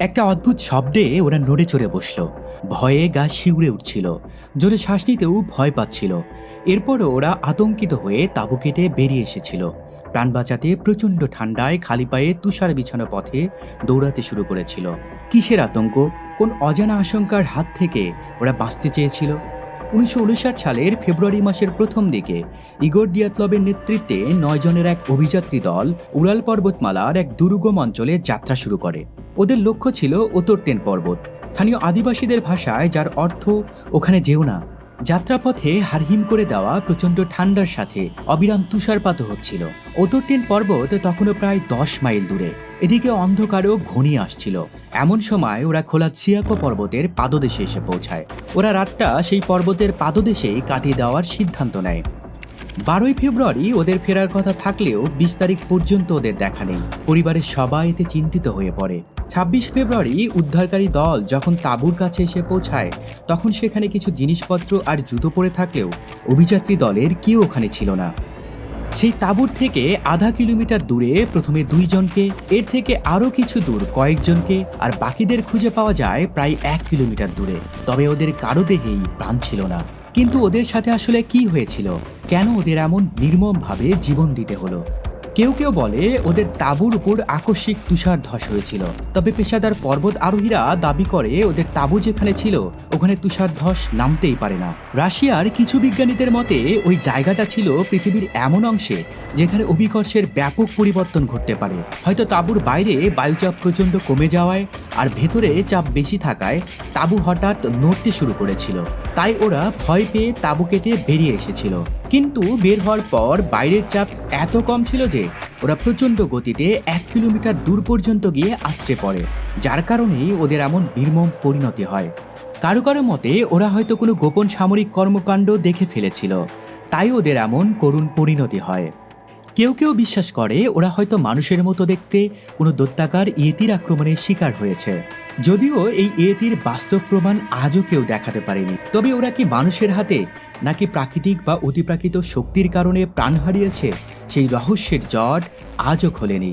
একটা অদ্ভুত শব্দে ওরা নড়ে চড়ে বসল। ভয়ে গা শিউরে উঠছিল। জোরে শ্বাস নিতেও ভয় পাচ্ছিল। এরপরও ওরা আতঙ্কিত হয়ে তাঁবু কেটে বেরিয়ে এসেছিল। প্রাণ বাঁচাতে প্রচণ্ড ঠান্ডায় খালি পায়ে তুষার বিছানো পথে দৌড়াতে শুরু করেছিল। কিসের আতঙ্ক? কোন অজানা আশঙ্কার হাত থেকে ওরা বাঁচতে চেয়েছিল? উনিশশো উনষাট সালের ফেব্রুয়ারি মাসের প্রথম দিকে ইগোর দিয়াতলবের নেতৃত্বে নয় জনের এক অভিযাত্রী দল উড়াল পর্বতমালার এক দুর্গম অঞ্চলে যাত্রা শুরু করে। ওদের লক্ষ্য ছিল ওতরতেন পর্বত। স্থানীয় আদিবাসীদের ভাষায়, যার অর্থ ওখানে যেও না, যাত্রাপথে হারহিম করে দেওয়া প্রচণ্ড ঠান্ডার সাথে অবিরাম তুষারপাত হচ্ছিল। ওতরতেন পর্বত তখনও প্রায় দশ মাইল দূরে, এদিকে অন্ধকারও ঘনিয়ে আসছিল। এমন সময় ওরা খোলা চিয়াকো পর্বতের পাদদেশে এসে পৌঁছায়। ওরা রাতটা সেই পর্বতের পাদদেশেই কাটিয়ে দেওয়ার সিদ্ধান্ত নেয়। বারোই ফেব্রুয়ারি ওদের ফেরার কথা থাকলেও বিশ তারিখ পর্যন্ত ওদের দেখা নেই। পরিবারের সবাই এতে চিন্তিত হয়ে পড়ে। ছাব্বিশ ফেব্রুয়ারি উদ্ধারকারী দল যখন তাঁবুর কাছে এসে পৌঁছায়, তখন সেখানে কিছু জিনিসপত্র আর জুতো পরে থাকলেও অভিযাত্রী দলের কেউ ওখানে ছিল না। সেই তাঁবুর থেকে আধা কিলোমিটার দূরে প্রথমে দুইজনকে, এর থেকে আরও কিছু দূর কয়েকজনকে আর বাকিদের খুঁজে পাওয়া যায় প্রায় এক কিলোমিটার দূরে। তবে ওদের কারও দেহেই প্রাণ ছিল না। কিন্তু ওদের সাথে আসলে কি হয়েছিল? কেন ওদের এমন নির্মমভাবে জীবন দিতে হলো? কেউ কেউ বলে ওদের তাঁবুর উপর আকস্মিক তুষার ধস হয়েছিল। তবে পেশাদার পর্বত আরোহীরা দাবি করে ওদের তাঁবু যেখানে ছিল, ওখানে তুষার ধস নামতেই পারে না। রাশিয়ার কিছু বিজ্ঞানীদের মতে, ওই জায়গাটা ছিল পৃথিবীর এমন অংশে যেখানে অভিকর্ষের ব্যাপক পরিবর্তন ঘটতে পারে। হয়তো তাঁবুর বাইরে বায়ুচাপ প্রচণ্ড কমে যাওয়ায় আর ভেতরে চাপ বেশি থাকায় তাঁবু হঠাৎ নড়তে শুরু করেছিল। তাই ওরা ভয় পেয়ে তাঁবু কেটে বেরিয়ে এসেছিল। কিন্তু বের হওয়ার পর বাইরের চাপ এত কম ছিল যে ওরা প্রচণ্ড গতিতে এক কিলোমিটার দূর পর্যন্ত গিয়ে আশ্রে পড়ে, যার কারণেই ওদের এমন নির্মম পরিণতি হয়। কারও কারও মতে, ওরা হয়তো কোনো গোপন সামরিক কর্মকাণ্ড দেখে ফেলেছিল, তাই ওদের এমন করুণ পরিণতি হয়। কেউ কেউ বিশ্বাস করে ওরা হয়তো মানুষের মতো দেখতে কোনো দত্তাকার ইয়েতির আক্রমণের শিকার হয়েছে। যদিও এই ইয়েতির বাস্তব প্রমাণ আজও কেউ দেখাতে পারেনি। তবে ওরা কি মানুষের হাতে নাকি প্রাকৃতিক বা অতিপ্রাকৃত শক্তির কারণে প্রাণ হারিয়েছে সেই রহস্যের জট আজও খোলেনি।